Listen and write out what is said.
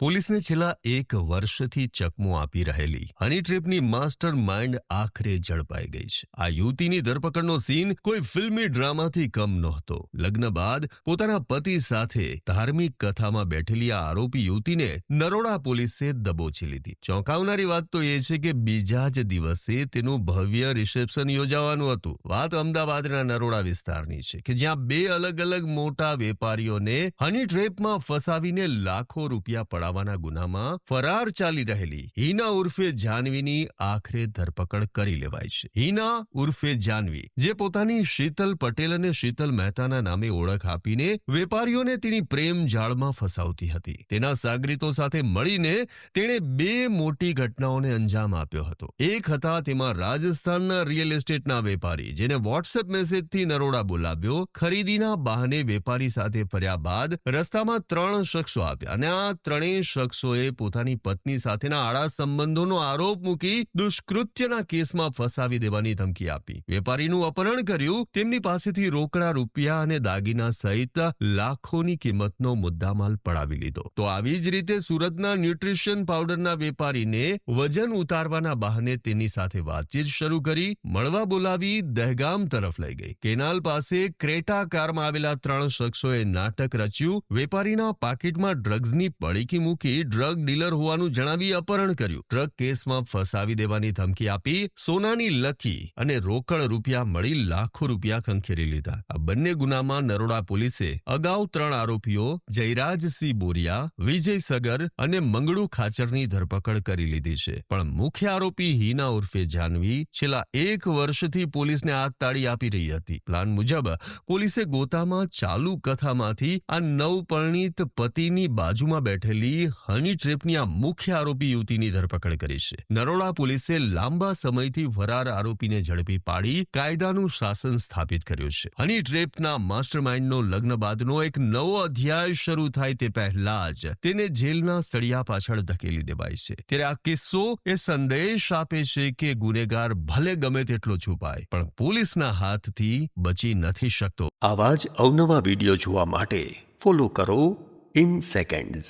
પોલીસને છેલ્લા એક વર્ષથી ચકમો આપી રહેલી હની ટ્રીપની માસ્ટર માઇન્ડ આખરે ઝડપાઈ ગઈ છે. આ યુવતીની ધરપકડનો સીન કોઈ ફિલ્મી ડ્રામાથી કમ નહોતો. લગ્ન બાદ પોતાના પતિ સાથે ધાર્મિક કથામાં બેઠેલી આ આરોપી યુવતીને નરોડા પોલીસે દબોચી લીધી. ચોંકાવનારી વાત તો એ છે કે બીજા જ દિવસે તેનું ભવ્ય રિસેપ્શન યોજાવાનું હતું. વાત અમદાવાદના નરોડા વિસ્તારની છે કે જ્યાં બે અલગ અલગ મોટા વેપારીઓને હની ટ્રેપમાં ફસાવીને લાખો રૂપિયા પડાવવાના ગુનામાં ફરાર ચાલી રહેલી હિના ઉર્ફે જાનવીની આખરે ધરપકડ કરી લેવાય છે. હિના ઉર્ફે જાનવી, જે પોતાની શીતલ પટેલ અને શીતલ મહેતાના નામે ઓળખ આપીને વેપારીઓને તેની પ્રેમ જાળમાં ફસાવતી હતી. તેના સાગરીતો સાથે મળીને તેણે બે મોટી ઘટનાઓને અંજામ આપ્યો હતો. એક હતા તેમાં રાજસ્થાનના રિયલ એસ્ટેટના વેપારી, જેને વોટ્સએપ મેસેજથી નરોડા બોલાવ્યો, ખરીદીના બહાને વેપારી સાથે ફર્યા બાદ રસ્તામાં ત્રણ શખ્સો આપ્યા અને આ ત્રણેય શખ્સોએ પોતાની પત્ની સાથેના આડા સંબંધોનો આરોપ મૂકી દુષ્કૃત્યના કેસમાં ફસાવી દેવાની ધમકી આપી. વેપારીનું અપહરણ કર્યું, તેમની પાસેથી રોકડા રૂપિયા અને દાગીના સહિત લાખોની કિંમતનો મુદ્દામાલ પડાવી લીધો. તો આવી જ રીતે સુરતના ન્યુટ્રિશન પાવડરના વેપારીને વજન ઉતારવાના બહાને તેની સાથે વાતચીત શરૂ કરી, મળવા બોલાવી દહેગામ તરફ લઈ ગઈ. કેનાલ પાસે ક્રેટા કારમાં આવેલા ત્રણ શખ્સોએ નાટક રચ્યું. વેપારીના પાકીટમાં ડ્રગ્સની પડીકી મૂકી ડ્રગ ડીલર હોવાનું જણાવી અપહરણ કર્યું. ડ્રગ કેસમાં ફસાવી દેવાની ધમકી આપી સોનાની લકી અને રોકડ રૂપિયા મળી લાખો રૂપિયા ખંખેરી લીધા. આ બંને ગુનામાં નરોડા પોલીસે અગાઉ ત્રણ આરોપીઓ જયરાજસિંહ બોરિયા, વિજય સગર અને મંગળુ ખાચરની ધરપકડ કરી લીધી છે. પણ મુખ્ય આરોપી હિના ઉર્ફે જાનવી છેલ્લા એક વર્ષથી પોલીસને આગ તાળી આપી રહી હતી. પ્લાન મુજબ પોલીસે ગોતામાં ચાલુ કથામાંથી આ નવપરિણીત પતિની બાજુમાં બેઠેલી હની ટ્રીપની આ મુખ્ય આરોપી યુવતીની ધરપકડ કરી છે. નરોડા પોલીસે લાંબા સમયથી ફરાર આરોપીને ઝડપી પાડી કાયદાનું શાસન સ્થાપિત કર્યું છે. હની ટ્રેપના માસ્ટરમાઇન્ડનો લગ્ન બાદનો એક નવો અધ્યાય શરૂ થાય તે પહેલા જ તેને જેલના સળિયા પાછળ ધકેલી દેવાય છે. ત્યારે આ કિસ્સો એ સંદેશ આપે છે કે ગુનેગાર ભલે ગમે તેટલો છુપાય, પણ પોલીસના હાથથી બચી નથી શકતો. આવા જ અવનવા વીડિયો જોવા માટે ફોલો કરો ઇન સેકન્ડ્સ